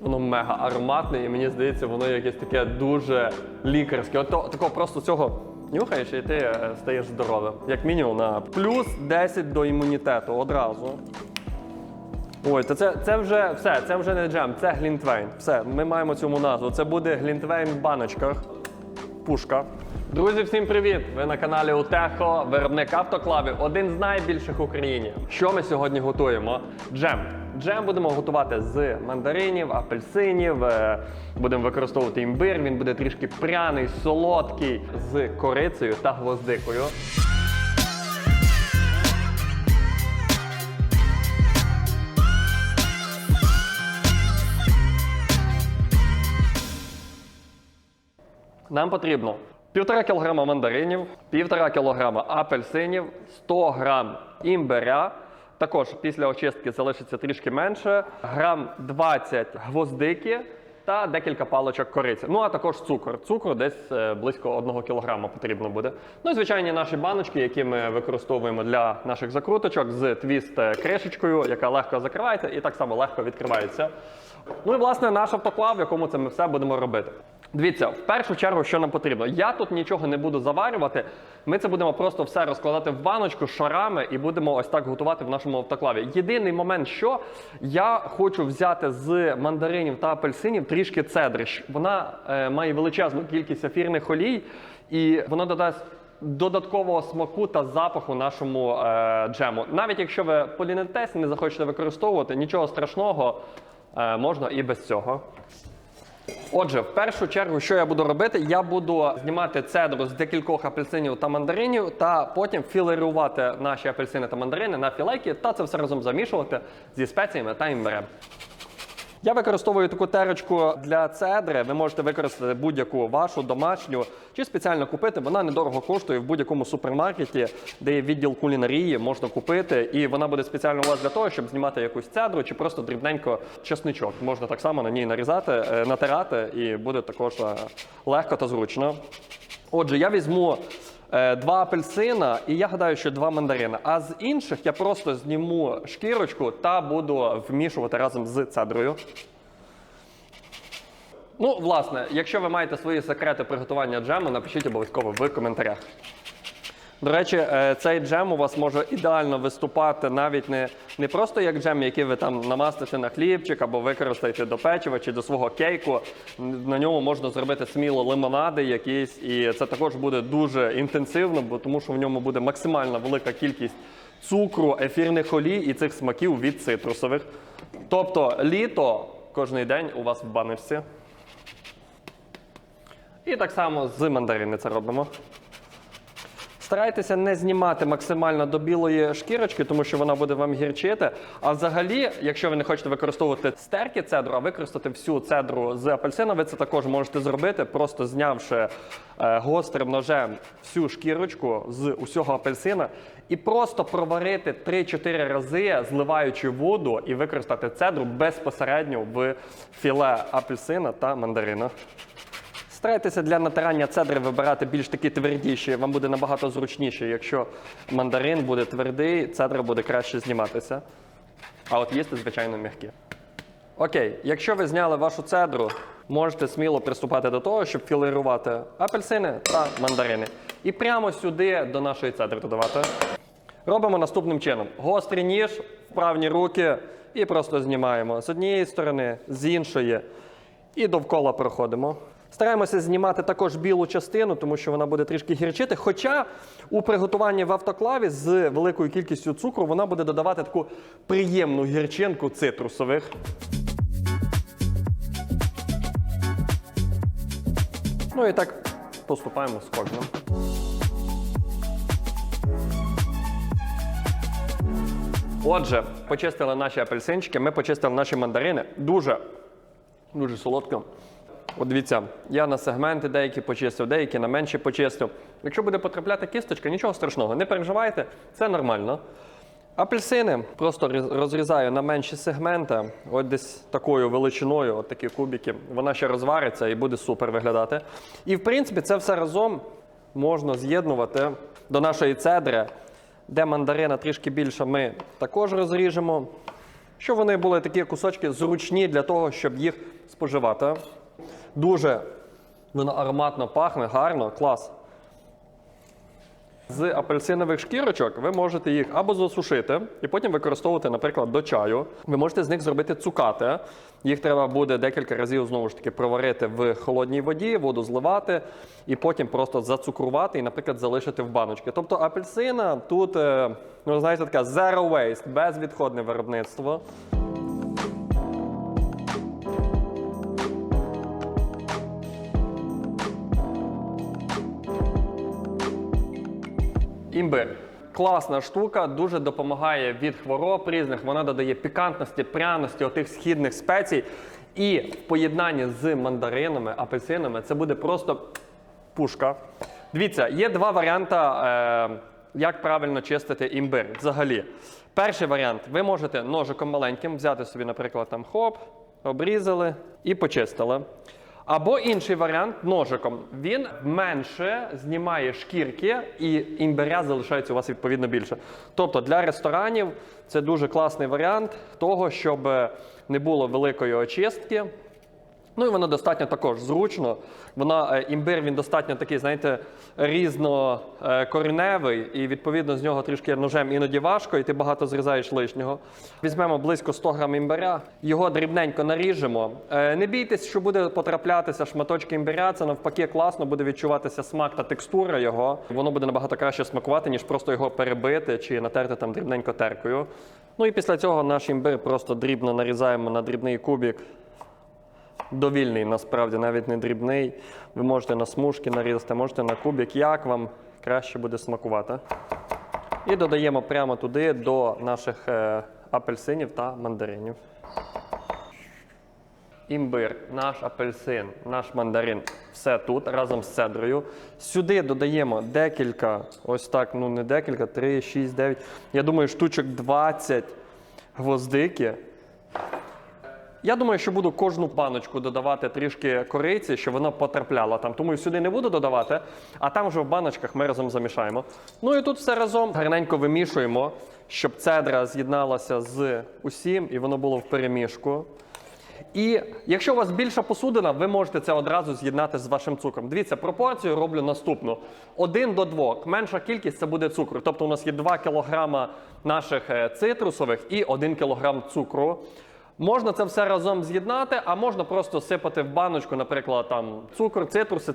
Воно мега ароматне, і мені здається, воно якесь таке дуже лікарське. От такого просто цього нюхаєш, і ти е, стаєш здоровим. Як мінімум на плюс 10 до імунітету одразу. Ой, то це, це вже все, це вже не джем, це глінтвейн. Все, ми маємо цьому назву. Це буде глінтвейн в баночках. Пушка. Друзі, всім привіт! Ви на каналі Утехо, виробник автоклавів, один з найбільших в Україні. Що ми сьогодні готуємо? Джем. Джем будемо готувати з мандаринів, апельсинів. е, Будемо використовувати імбир. Він буде трішки пряний, солодкий, з корицею та гвоздикою. Нам потрібно 1,5 кг мандаринів, 1,5 кг апельсинів, 100 г імбиря. Також після очистки залишиться трішки менше, грам 20 гвоздики та декілька паличок кориці. Ну а також цукор. Цукру десь е, близько 1 кг потрібно буде. Ну і звичайні наші баночки, які ми використовуємо для наших закруточок з твіст кришечкою, яка легко закривається і так само легко відкривається. Ну і власне наш автоклав, в якому це ми все будемо робити. Дивіться, в першу чергу, що нам потрібно. Я тут нічого не буду заварювати. Ми це будемо просто все розкладати в баночку шарами і будемо ось так готувати в нашому автоклаві. Єдиний момент, що я хочу взяти з мандаринів та апельсинів трішки цедри. Вона е, має величезну кількість ефірних олій, і воно додасть. Додаткового смаку та запаху нашому е, джему. Навіть якщо ви полінетесь, не захочете використовувати, нічого страшного, е, можна і без цього. Отже, в першу чергу, що я буду робити, я буду знімати цедру з декількох апельсинів та мандаринів, та потім філерувати наші апельсини та мандарини на філейки, та це все разом замішувати зі спеціями та імбирем. Я використовую таку терочку для цедри. Ви можете використати будь-яку вашу домашню чи спеціально купити. Вона недорого коштує в будь-якому супермаркеті, де є відділ кулінарії, можна купити. І вона буде спеціально у вас для того, щоб знімати якусь цедру чи просто дрібненько чесничок. Можна так само на ній нарізати, е, натирати, і буде також е, легко та зручно. Отже, я візьму два апельсина і я гадаю, що два мандарини. А з інших я просто зніму шкірочку та буду вмішувати разом з цедрою. Ну, власне, якщо ви маєте свої секрети приготування джему, напишіть обов'язково в коментарях. До речі, е, цей джем у вас може ідеально виступати навіть не, не просто як джем, який ви там намастите на хлібчик або використаєте до печива чи до свого кейку. На ньому можна зробити сміло лимонади якісь, і це також буде дуже інтенсивно, бо тому що в ньому буде максимально велика кількість цукру, ефірних олій і цих смаків від цитрусових. Тобто літо кожен день у вас в баночці. І так само з мандарини це робимо. Старайтеся не знімати максимально до білої шкірочки, тому що вона буде вам гірчити. А взагалі, якщо ви не хочете використовувати стерки цедру, а використати всю цедру з апельсина, ви це також можете зробити, просто знявши е, гострим ножем всю шкірочку з усього апельсина і просто проварити 3-4 рази, зливаючи воду, і використати цедру безпосередньо в філе апельсина та мандарина. Старайтеся для натирання цедри вибирати більш такі твердіші, вам буде набагато зручніше. Якщо мандарин буде твердий, цедра буде краще зніматися. А от їсти, звичайно, м'які. Окей, якщо ви зняли вашу цедру, можете сміло приступати до того, щоб філерувати апельсини та мандарини. І прямо сюди до нашої цедри додавати. Робимо наступним чином: гострий ніж, вправні руки і просто знімаємо з однієї сторони, з іншої. І довкола проходимо. Стараємося знімати також білу частину, тому що вона буде трішки гірчити. Хоча у приготуванні в автоклаві з великою кількістю цукру вона буде додавати таку приємну гірчинку цитрусових. Ну і так поступаємо з кожним. Отже, почистили наші апельсинчики, ми почистили наші мандарини. Дуже, дуже солодко. От дивіться, я на сегменти деякі почистив, деякі на менші почистив. Якщо буде потрапляти кісточка, нічого страшного, не переживайте, це нормально. Апельсини просто розрізаю на менші сегменти, от десь такою величиною, от такі кубики. Вона ще розвариться і буде супер виглядати. І в принципі це все разом можна з'єднувати до нашої цедри, де мандарина трішки більше, ми також розріжемо. щоб вони були такі кусочки зручні для того, щоб їх споживати. Дуже воно ароматно пахне, гарно, клас. З апельсинових шкірочок ви можете їх або засушити і потім використовувати, наприклад, до чаю. Ви можете з них зробити цукати. Їх треба буде декілька разів знову ж таки проварити в холодній воді, воду зливати і потім просто зацукрувати і, наприклад, залишити в баночки. Тобто апельсина тут, е, ну знаєте, така zero waste, безвідходне виробництво. Імбир. Класна штука, дуже допомагає від хвороб різних. Вона додає пікантності, пряності, отих східних спецій. І в поєднанні з мандаринами, апельсинами це буде просто пушка. Дивіться, є два варіанти, е, як правильно чистити імбир взагалі. Перший варіант: ви можете ножиком маленьким взяти собі, наприклад, там хоп, обрізали і почистили. Або інший варіант ножиком. Він менше знімає шкірки і імбиря залишається у вас відповідно більше. Тобто для ресторанів це дуже класний варіант того, щоб не було великої очистки. Ну і воно достатньо також зручно. Вона е, імбир він достатньо такий, знаєте, різнокореневий, і відповідно з нього трішки ножем іноді важко, і ти багато зрізаєш лишнього. Візьмемо близько 100 грам імбиря, його дрібненько наріжемо. Е, Не бійтесь, що буде потраплятися шматочки імбиря. Це навпаки класно, буде відчуватися смак та текстура його. Воно буде набагато краще смакувати, ніж просто його перебити чи натерти там дрібненько теркою. Ну і після цього наш імбир просто дрібно нарізаємо на дрібний кубик довільний, насправді, навіть не дрібний. Ви можете на смужки нарізати, можете на кубик, як вам краще буде смакувати. І додаємо прямо туди до наших е, апельсинів та мандаринів. Імбир, наш апельсин, наш мандарин все тут разом з цедрою. Сюди додаємо декілька, ось так, ну не декілька, 3, 6, 9. Я думаю, штучок 20 гвоздики. Я думаю, що буду кожну баночку додавати трішки кориці, щоб воно потрапляла там. Тому і сюди не буду додавати, а там вже в баночках ми разом замішаємо. Ну і тут все разом гарненько вимішуємо, щоб цедра з'єдналася з усім і воно було в перемішку. І якщо у вас більша посудина, ви можете це одразу з'єднати з вашим цукром. Дивіться, пропорцію роблю наступну: 1 до 2. Менша кількість це буде цукру. Тобто у нас є 2 кг наших е, цитрусових і 1 кг цукру. Можна це все разом з'єднати, а можна просто сипати в баночку, наприклад, там цукор, цитруси,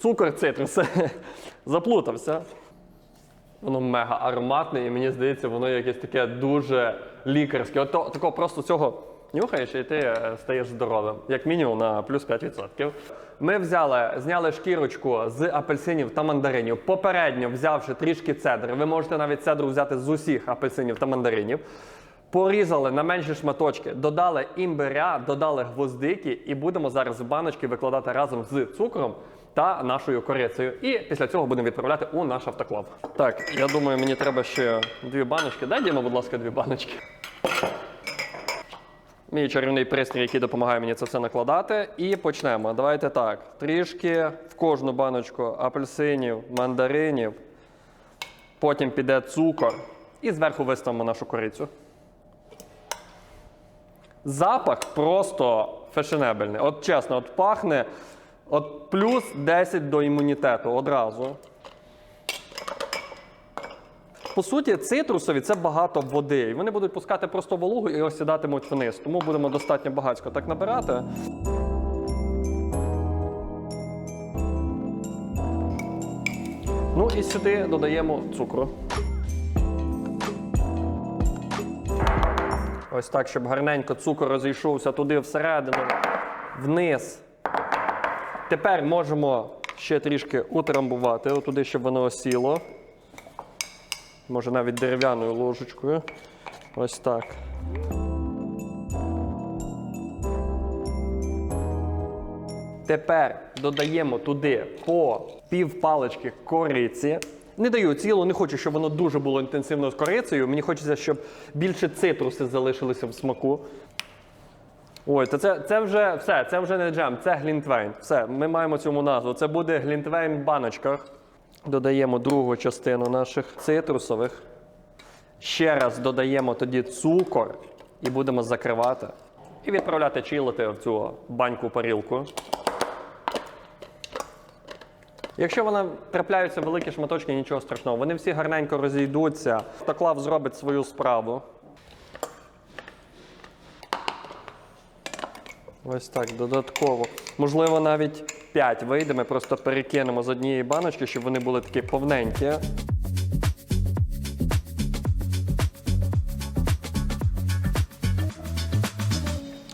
цукор, цитруси. Заплутався. Воно мега ароматне, і мені здається, воно якесь таке дуже лікарське. От такого просто цього нюхаєш, і ти е, стаєш здоровим, як мінімум на плюс 5%. Ми взяли, зняли шкірочку з апельсинів та мандаринів, попередньо взявши трішки цедри. Ви можете навіть цедру взяти з усіх апельсинів та мандаринів. Порізали на менші шматочки, додали імбиря, додали гвоздики, і будемо зараз баночки викладати разом з цукром та нашою корицею. І після цього будемо відправляти у наш автоклав. Так, я думаю, мені треба ще дві баночки. Дай Діма, будь ласка, дві баночки. Мій чарівний пристрій, який допомагає мені це все накладати. І почнемо. Давайте так. Трішки в кожну баночку апельсинів, мандаринів. Потім піде цукор. І зверху виставимо нашу корицю. Запах просто фешенебельний. От чесно, от пахне от плюс 10 до імунітету одразу. По суті, цитрусові це багато води. І вони будуть пускати просто вологу і осідатимуть вниз. Тому будемо достатньо багатько так набирати. Ну і сюди додаємо цукру. Ось так, щоб гарненько цукор розійшовся туди всередину, вниз. Тепер можемо ще трішки утрамбувати, отуди, щоб воно осіло. Може навіть дерев'яною ложечкою. Ось так. Тепер додаємо туди по пів палички кориці. Не даю цілу, не хочу, щоб воно дуже було інтенсивно з корицею. Мені хочеться, щоб більше цитруси залишилися в смаку. Ой, це, це вже все, це вже не джем, це глінтвейн. Все, ми маємо цьому назву. Це буде глінтвейн в баночках. Додаємо другу частину наших цитрусових. Ще раз додаємо тоді цукор. І будемо закривати. І відправляти чилити в цю баньку-парілку. Якщо вона трапляються великі шматочки, нічого страшного. Вони всі гарненько розійдуться. Автоклав зробить свою справу. Ось так, додатково. Можливо, навіть 5 вийде. Ми просто перекинемо з однієї баночки, щоб вони були такі повненькі.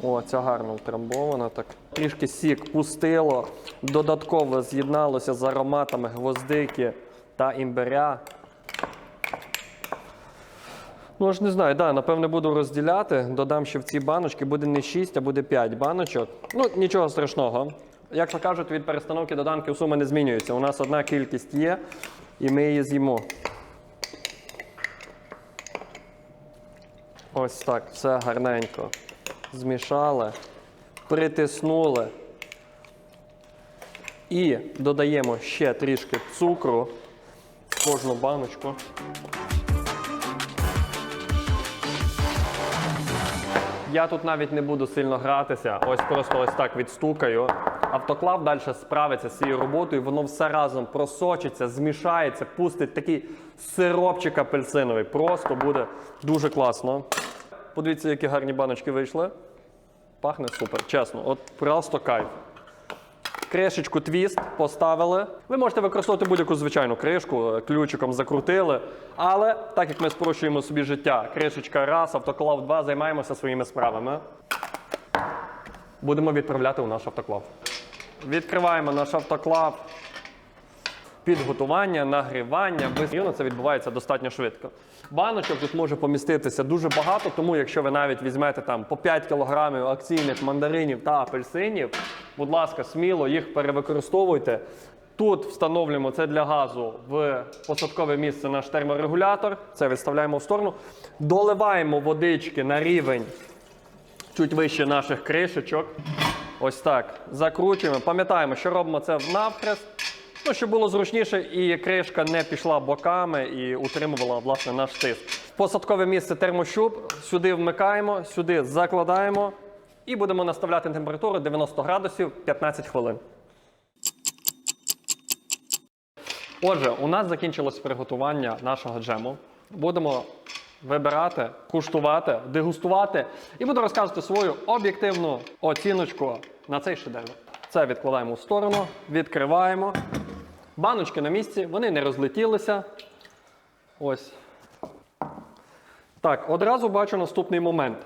О, ця гарно утрамбована. Так. Трішки сік пустило, додатково з'єдналося з ароматами гвоздики та імбиря. Ну, ж не знаю, да, напевне, буду розділяти. Додам ще в ці баночки, буде не 6, а буде 5 баночок. Ну, нічого страшного. Як то кажуть, від перестановки доданків сума не змінюється. У нас одна кількість є, і ми її з'їмо. Ось так, все гарненько. Змішали, притиснули. І додаємо ще трішки цукру в кожну баночку. Я тут навіть не буду сильно гратися, ось просто ось так відстукаю. Автоклав далі справиться з цією роботою, воно все разом просочиться, змішається, пустить такий сиропчик апельсиновий. Просто буде дуже класно. Подивіться, які гарні баночки вийшли. Пахне супер, чесно, от просто кайф. Кришечку твіст поставили. Ви можете використовувати будь-яку звичайну кришку, е, ключиком закрутили. Але так як ми спрощуємо собі життя, кришечка раз, автоклав два, займаємося своїми справами. Будемо відправляти у наш автоклав. Відкриваємо наш автоклав. Підготування, нагрівання, висівно це відбувається достатньо швидко. Баночок тут може поміститися дуже багато, тому якщо ви навіть візьмете там по 5 кг акційних мандаринів та апельсинів, будь ласка, сміло їх перевикористовуйте. Тут встановлюємо це для газу в посадкове місце наш терморегулятор. Це відставляємо в сторону. Доливаємо водички на рівень чуть вище наших кришечок. Ось так. Закручуємо. Пам'ятаємо, що робимо це навхрест. Ну, щоб було зручніше, і кришка не пішла боками і утримувала власне наш тиск. Посадкове місце термощуп. Сюди вмикаємо, сюди закладаємо і будемо наставляти температуру 90 градусів 15 хвилин. Отже, у нас закінчилось приготування нашого джему. Будемо вибирати, куштувати, дегустувати і буду розказувати свою об'єктивну оціночку на цей шедевр. Це відкладаємо в сторону, відкриваємо. Баночки на місці, вони не розлетілися. Ось. Так, одразу бачу наступний момент.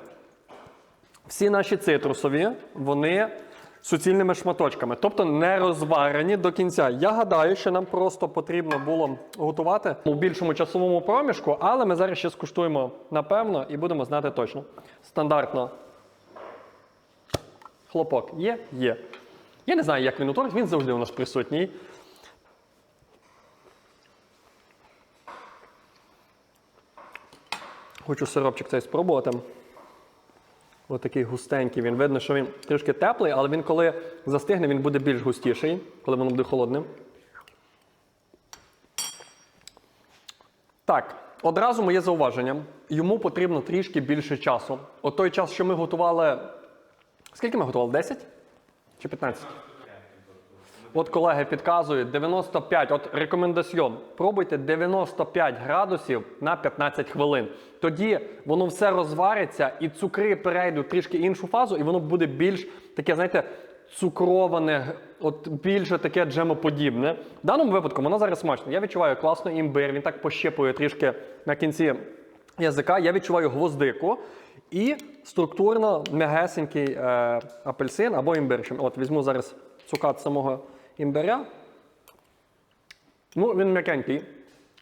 Всі наші цитрусові, вони суцільними шматочками, тобто не розварені до кінця. Я гадаю, що нам просто потрібно було готувати у більшому часовому проміжку, але ми зараз ще скуштуємо напевно і будемо знати точно. Стандартно. Хлопок є? Є. Я не знаю, як він утворить, він завжди у нас присутній. Хочу сиропчик цей спробувати. Ось такий густенький. Він видно, що він трішки теплий, але він коли застигне, він буде більш густіший, коли воно буде холодним. Так, одразу моє зауваження. Йому потрібно трішки більше часу. От той час, що ми готували. Скільки ми готували? 10 чи 15? От колеги підказують 95, от рекомендаціон. Пробуйте 95 градусів на 15 хвилин. Тоді воно все розвариться і цукри перейдуть трішки іншу фазу, і воно буде більш таке, знаєте, цукроване, от більше таке джемоподібне. В даному випадку воно зараз смачне. Я відчуваю класно імбир, він так пощепує трішки на кінці язика. Я відчуваю гвоздику і структурно м'ягесенький е, апельсин або імбир. От візьму зараз цукат самого імбиря. Ну, він м'якенький.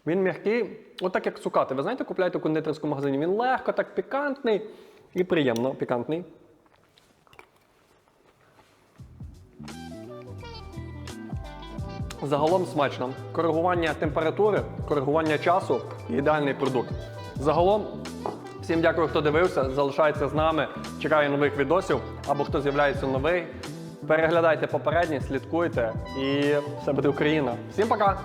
Він м'який, отак як цукати. Ви знаєте, купляєте в кондитерському магазині. Він легко, так пікантний і приємно пікантний. Загалом смачно. Коригування температури, коригування часу ідеальний продукт. Загалом, всім дякую, хто дивився. Залишається з нами. Чекаю нових відосів або хто з'являється новий. Переглядайте попередні, слідкуйте і все буде Україна. Всім пока!